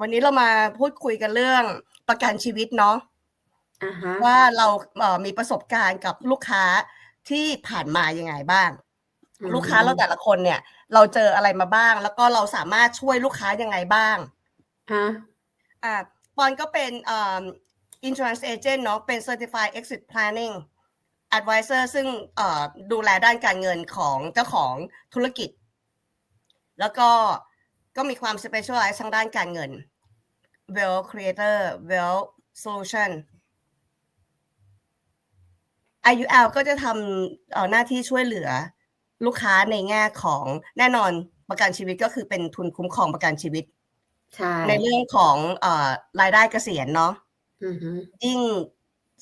วันนี้เรามาพูดคุยกันเรื่องประกันชีวิตเนาะอ่าฮะว่าเราเอ่อมีประสบการณ์กับลูกค้าที่ผ่านมายังไงบ้างอืมลูกค้าเราแต่ละคนเนี่ย เราเจออะไรมาบ้าง แล้วก็เราสามารถช่วยลูกค้ายังไงบ้างฮะอ่าปอนก็เป็นเอ่อ insurance agent เนาะเป็น certified exit planning advisor ซึ่งเอ่อดูแลด้านการเงินของเจ้าของธุรกิจ แล้วก็ ก็มีความ specialize ทางด้านการเงิน wealth creator wealth solution IUL ก็จะทำเอ่อหน้าที่ช่วยเหลือลูกค้าในแง่ของแน่นอนประกันชีวิตก็คือเป็นทุนคุ้มครองประกันชีวิตใช่ในเรื่องของเอ่อรายได้เกษียณเนาะอือฮึยิ่ง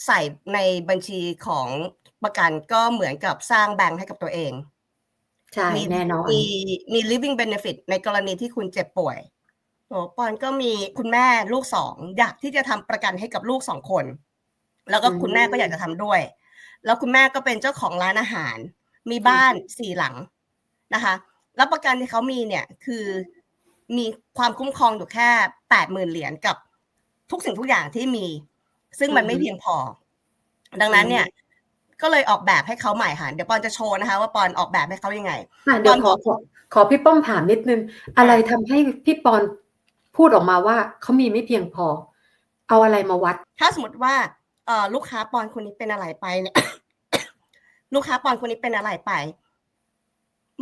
ใส่ในบัญชีของประกันก็เหมือนกับสร้างแบงค์ให้กับตัวเอง ใช่ มีแน่นอน มีมี living benefit ในกรณีที่คุณเจ็บป่วยโอ้ปอนก็มีคุณแม่ลูกสองอยากที่จะทำประกันให้กับลูกสองคน แล้วก็คุณแม่ก็อยากจะทำด้วย แล้วคุณแม่ก็เป็นเจ้าของร้านอาหาร มีบ้านสี่หลังนะคะ แล้วประกันที่เขามีเนี่ยคือมีความคุ้มครองอยู่แค่แปดหมื่นเหรียญกับทุกสิ่งทุกอย่างที่มี ซึ่งมันไม่เพียงพอ ดังนั้นเนี่ย ก็เลยออกแบบให้เขาใหม่ค่ะ เดี๋ยวปอนจะโชว์นะคะ ว่าปอนออกแบบให้เขายังไงอะเดี๋ยวขอขอขอพี่ป้อมถามนิดนึง อะไรทำให้พี่ปอนพูดออกมาว่าเขามีไม่เพียงพอ เอาอะไรมาวัด ถ้าสมมติว่าเอ่อลูกค้าปอนคนนี้เป็นอะไรไปเนี่ยลูกค้าปอนคนนี้เป็นอะไรไป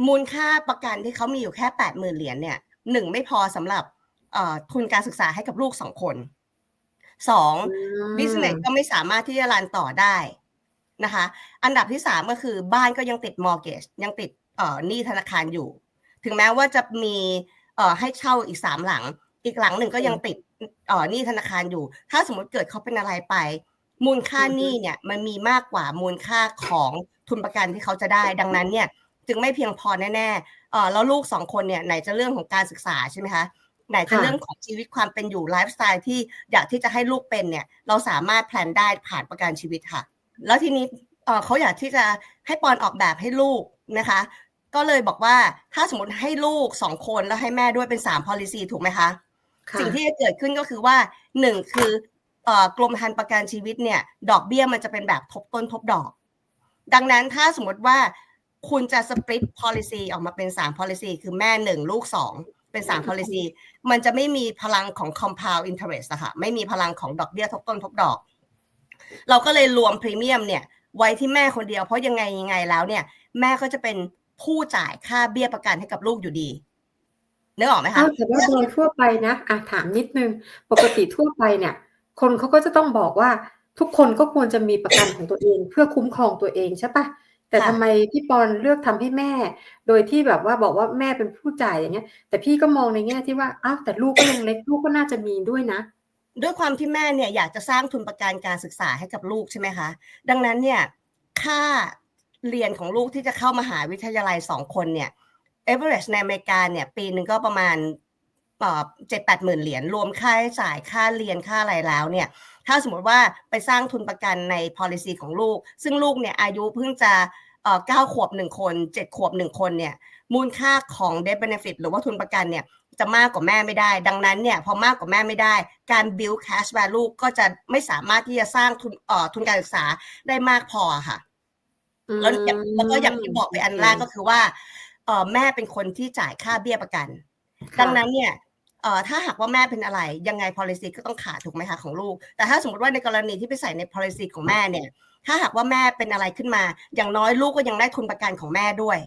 มูลค่าประกันที่เขามีอยู่แค่แปดหมื่นเหรียญเนี่ยหนึ่งไม่พอสำหรับเอ่อทุนการศึกษาให้กับลูกสองคนสองบิสเนสก็ไม่สามารถที่จะรันต่อได้ นะคะ อันดับที่สามก็คือบ้านก็ยังติดมอร์เกจยังติดเอ่อหนี้ธนาคารอยู่ ถึงแม้ว่าจะมีเอ่อให้เช่าอีกสามหลัง อีกหลังหนึ่งก็ยังติดเอ่อหนี้ธนาคารอยู่ ถ้าสมมติเกิดเขาเป็นอะไรไป มูลค่าหนี้เนี่ยมันมีมากกว่ามูลค่าของทุนประกันที่เขาจะได้ ดังนั้นเนี่ยจึงไม่เพียงพอแน่ๆเอ่อแล้วลูกสองคนเนี่ยไหนจะเรื่องของการศึกษาใช่ไหมคะไหนจะค่ะเรื่องของชีวิตความเป็นอยู่ไลฟ์สไตล์ที่อยากที่จะให้ลูกเป็นเนี่ย เราสามารถแพลนได้ผ่านประกันชีวิตค่ะ แล้วทีนี้เอ่อเขาอยากที่จะให้ปอนออกแบบให้ลูกนะคะ ก็เลยบอกว่าถ้าสมมติให้ลูกสองคนแล้วให้แม่ด้วยเป็นสาม policy ถูกไหมคะค่ะสิ่งที่จะเกิดขึ้นก็คือว่าหนึ่งคือเอ่อกรมธรรม์ประกันชีวิตเนี่ย ดอกเบี้ยมันจะเป็นแบบทบต้นทบดอก ดังนั้นถ้าสมมติว่าคุณจะ split policy ออกมาเป็น 3 policy คือแม่หนึ่งลูกสองเป็น 3 policy มันจะไม่มีพลังของ compound interest อะค่ะไม่มีพลังของดอกเบี้ยทบต้นทบดอก เราก็เลยรวมพรีเมียมเนี่ยไว้ที่แม่คนเดียวเพราะยังไงยังไงแล้วเนี่ย แม่ก็จะเป็นผู้จ่ายค่าเบี้ยประกันให้กับลูกอยู่ดีนึกออกไหมคะอ้าวแต่ว่าโดยทั่วไปนะอะถามนิดนึงปกติทั่วไปเนี่ย คนเขาก็จะต้องบอกว่าทุกคนก็ควรจะมีประกันของตัวเอง เพื่อคุ้มครองตัวเองใช่ปะแต่ค่ะทำไมพี่ปอนเลือกทำให้แม่ โดยที่แบบว่าบอกว่าแม่เป็นผู้จ่ายอย่างเงี้ย แต่พี่ก็มองในแง่ที่ว่าอ้าวแต่ลูกก็ยังเล็กลูกก็น่าจะมีด้วยนะ ด้วยความที่แม่เนี่ยอยากจะสร้างทุนประกันการศึกษาให้กับลูกใช่ไหมคะดังนั้นเนี่ยค่าเรียนของลูกที่จะเข้ามหาวิทยาลัยสองคนเนี่ย average ในอเมริกาเนี่ยปีหนึ่งก็ประมาณเจ็ดแปดหมื่นเหรียญรวมค่าใช้จ่ายค่าเรียนค่าอะไรแล้วเนี่ยถ้าสมมติว่าไปสร้างทุนประกันใน policy ของลูก ซึ่งลูกเนี่ยอายุเพิ่งจะเอ่อเก้าขวบหนึ่งคนเจ็ดขวบหนึ่งคนเนี่ยมูลค่าของ death benefit หรือว่าทุนประกันเนี่ย จะมากกว่าแม่ไม่ได้ ดังนั้นเนี่ยพอมากกว่าแม่ไม่ได้ การ build cash value ก็จะไม่สามารถที่จะสร้างทุนเอ่อทุนการศึกษาได้มากพอค่ะ แล้วอย่างแล้วก็อย่างที่บอกไปอันแรกก็คือว่าเอ่อแม่เป็นคนที่จ่ายค่าเบี้ยประกันค่ะดังนั้นเนี่ยเอ่อถ้าหากว่าแม่เป็นอะไร ยังไง policy ก็ต้องขาดถูกไหมคะของลูก แต่ถ้าสมมติว่าในกรณีที่ไปใส่ใน policy ของแม่เนี่ย ถ้าหากว่าแม่เป็นอะไรขึ้นมา อย่างน้อยลูกก็ยังได้ทุนประกันของแม่ด้วย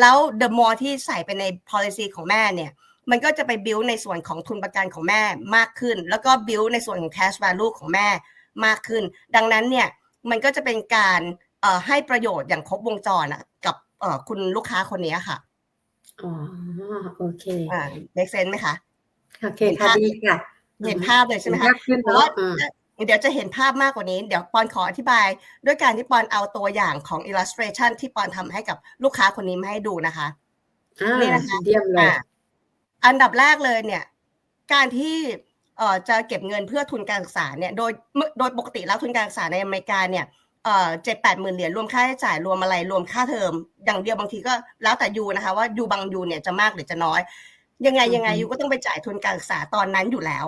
แล้ว the more ที่ใส่ไปใน policy ของแม่เนี่ย มันก็จะไป build ในส่วนของทุนประกันของแม่มากขึ้น แล้วก็ build ในส่วนของ cash value ของแม่มากขึ้น ดังนั้นเนี่ยมันก็จะเป็นการเอ่อให้ประโยชน์อย่างครบวงจรอะกับเอ่อคุณลูกค้าคนนี้ค่ะอ๋อโอเคอ่า make sense ไหมคะโอเคค่ะดีค่ะเห็นภาพเลยใช่ไหมเห็นคะภาพขึ้นแต่เนาะว่าอืมเดี๋ยวจะเห็นภาพมากกว่านี้ เดี๋ยวปอนขออธิบาย ด้วยการที่ปอนเอาตัวอย่างของ illustration ที่ปอนทำให้กับลูกค้าคนนี้มาให้ดูนะคะอ่านี่นะคะเยี่ยมเลย อ่าอันดับแรกเลยเนี่ยการที่เอ่อจะเก็บเงินเพื่อทุนการศึกษาเนี่ยโดยโดยปกติแล้วทุนการศึกษาในอเมริกาเนี่ยเอ่อเจ็ดแปดหมื่นเหรียญรวมค่าใช้จ่ายรวมอะไรรวมค่าเทอม อย่างเดียวบางทีก็แล้วแต่ยูนะคะว่ายูบางยูเนี่ยจะมากหรือจะน้อย ยังไงอือฮึยังไงยูก็ต้องไปจ่ายทุนการศึกษาตอนนั้นอยู่แล้ว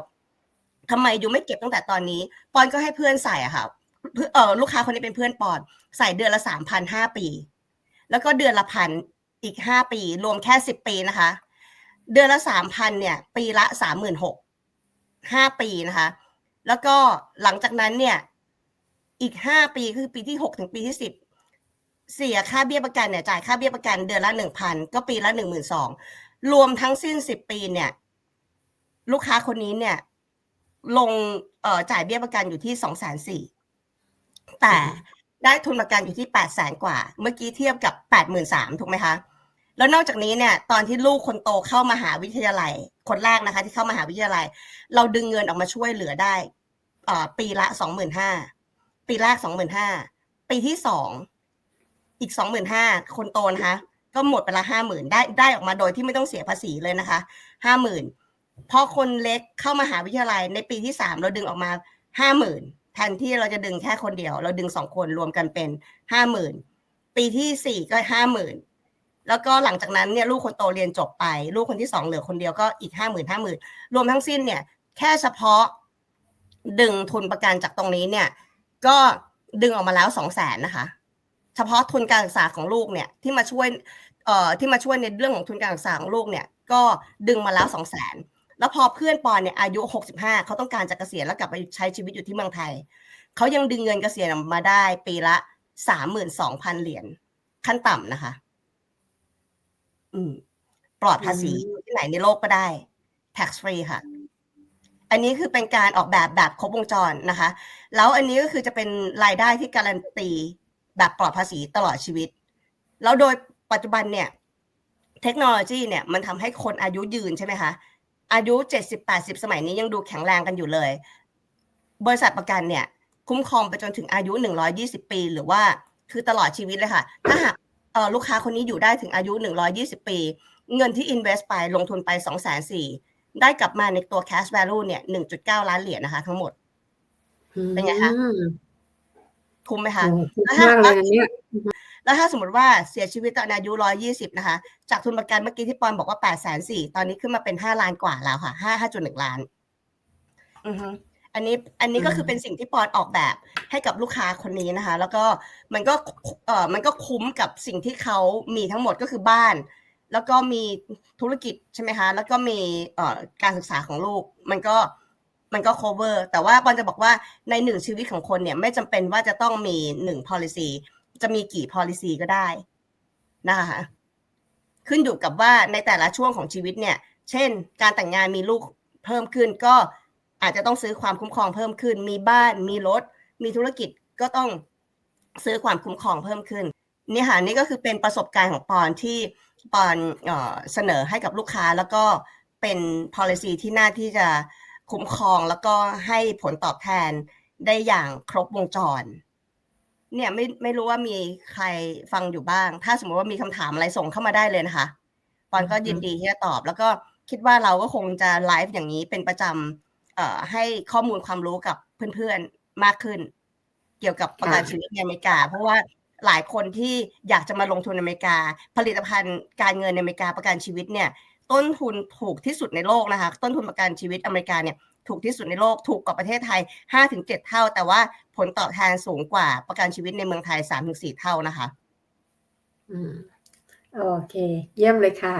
ทำไมยูไม่เก็บตั้งแต่ตอนนี้ปอนก็ให้เพื่อนใส่อะค่ะเพื่อเออลูกค้าคนนี้เป็นเพื่อนปอนใส่เดือนละสามพันห้าปี แล้วก็เดือนละพันอีกห้าปี รวมแค่สิบปีนะคะ เดือนละสามพันเนี่ย ปีละสามหมื่นหกห้าปีนะคะ แล้วก็หลังจากนั้นเนี่ยอีกห้าปีคือปีที่หกถึงปีที่สิบเสียค่าเบี้ยประกันเนี่ยจ่ายค่าเบี้ยประกันเดือนละหนึ่งพันก็ปีละหนึ่งหมื่นสองรวมทั้งสิ้นสิบปีเนี่ย ลูกค้าคนนี้เนี่ย ลงเอ่อจ่ายเบี้ยประกันอยู่ที่สองแสนสี่แต่ได้ทุนประกันอยู่ที่แปดแสนกว่า เมื่อกี้เทียบกับแปดหมื่นสามถูกไหมคะ แล้วนอกจากนี้เนี่ย ตอนที่ลูกคนโตเข้ามาหาวิทยาลัย คนแรกนะคะ ที่เข้ามาหาวิทยาลัย เราดึงเงินออกมาช่วยเหลือได้อปีละสองหมื่นห้าปีแรกสองหมื่นห้าปีที่สองอีกสองหมื่นห้าคนโตนะคะก็หมดไปละห้าหมื่นได้ได้ออกมาโดยที่ไม่ต้องเสียภาษีเลยนะคะห้าหมื่นพอคนเล็กเข้ามาหาวิทยาลัยในปีที่สามเราดึงออกมาห้าหมื่นแทนที่เราจะดึงแค่คนเดียว เราดึงสองคนรวมกันเป็นห้าหมื่นปีที่สี่ก็ห้าหมื่น แล้วก็หลังจากนั้นเนี่ยลูกคนโตเรียนจบไป ลูกคนที่สองเหลือคนเดียวก็อีกห้าหมื่นห้าหมื่นรวมทั้งสิ้นเนี่ย แค่เฉพาะดึงทุนประกันจากตรงนี้เนี่ย ก็ดึงออกมาแล้วสองแสนนะคะ เฉพาะทุนการศึกษาของลูกเนี่ยที่มาช่วยเอ่อที่มาช่วยในเรื่องของทุนการศึกษาของลูกเนี่ย ก็ดึงมาแล้วสองแสนแล้วพอเพื่อนปอนเนี่ยอายุหกสิบห้าเขาต้องการจะเกษียณแล้วกลับไปใช้ชีวิตอยู่ที่เมืองไทย เขายังดึงเงินเกษียณมาได้ปีละสามหมื่นสองพันเหรียญขั้นต่ำนะคะ อืมปลอดภาษีอยู่ที่ไหนในโลกก็ได้ tax free ค่ะ อันนี้คือเป็นการออกแบบแบบครบวงจรนะคะ แล้วอันนี้ก็คือจะเป็นรายได้ที่การันตีแบบปลอดภาษีตลอดชีวิต แล้วโดยปัจจุบันเนี่ย เทคโนโลยีเนี่ยมันทำให้คนอายุยืนใช่ไหมคะ อายุเจ็ดสิบแปดสิบสมัยนี้ยังดูแข็งแรงกันอยู่เลย บริษัทประกันเนี่ย คุ้มครองไปจนถึงอายุหนึ่งร้อยี่สิบปี หรือว่าคือตลอดชีวิตเลยค่ะ ถ้าหากเอ่อ ลูกค้าคนนี้อยู่ได้ถึงอายุหนึ่งร้อยี่สิบปี เงินที่ invest ไปลงทุนไปสองแสนสี่ได้กลับมาในตัว cash value เนี่ยหนึ่งจุดเก้าล้านเหรียญนะคะ ทั้งหมด เป็นไงคะอืมคุ้มไหมคะโอ้คุ้มมากเลยนะเนี่ยแล้วถ้าสมมติว่าเสียชีวิตตอนอายุร้อยี่สิบนะคะ จากทุนประกันเมื่อกี้ที่ปอนบอกว่าแปดแสนสี่ตอนนี้ขึ้นมาเป็นห้าล้านกว่าแล้วค่ะห้าห้าจุดหนึ่งล้าน อือฮึ อันนี้อันนี้ก็คือเป็นสิ่งที่ปอนออกแบบให้กับลูกค้าคนนี้นะคะ แล้วก็มันก็เอ่อมันก็คุ้มกับสิ่งที่เขามีทั้งหมดก็คือบ้าน แล้วก็มีธุรกิจใช่ไหมคะแล้วก็มีเอ่อการศึกษาของลูก มันก็มันก็ cover แต่ว่าปอนจะบอกว่าในหนึ่งชีวิตของคนเนี่ยไม่จำเป็นว่าจะต้องมีหนึ่ง policy จะมีกี่ policy ก็ได้นะคะขึ้นอยู่กับว่าในแต่ละช่วงของชีวิตเนี่ย เช่น การแต่งงานมีลูกเพิ่มขึ้นก็ อาจจะต้องซื้อความคุ้มครองเพิ่มขึ้น มีบ้านมีรถ มีธุรกิจก็ต้องซื้อความคุ้มครองเพิ่มขึ้นนี่ค่ะนี่ก็คือเป็นประสบการณ์ของปอนที่ปอนเออเสนอให้กับลูกค้าแล้วก็เป็น policy ที่น่าที่จะคุ้มครองแล้วก็ให้ผลตอบแทนได้อย่างครบวงจร เนี่ยไม่ไม่รู้ว่ามีใครฟังอยู่บ้าง ถ้าสมมติว่ามีคำถามอะไรส่งเข้ามาได้เลยนะคะปอนก็ยินดีที่จะตอบ แล้วก็คิดว่าเราก็คงจะไลฟ์อย่างนี้เป็นประจำ ให้ข้อมูลความรู้กับเพื่อนๆมากขึ้น เกี่ยวกับประกันค่ะชีวิตในอเมริกา เพราะว่าหลายคนที่อยากจะมาลงทุนในอเมริกา ผลิตภัณฑ์การเงินในอเมริกาประกันชีวิตเนี่ย ต้นทุนถูกที่สุดในโลกนะคะ ต้นทุนประกันชีวิตอเมริกาเนี่ยถูกที่สุดในโลกถูกกว่าประเทศไทย 5-7 เท่า แต่ว่าผลตอบแทนสูงกว่าประกันชีวิตในเมืองไทย 3-4 เท่านะคะ อืมโอเค เยี่ยมเลยค่ะ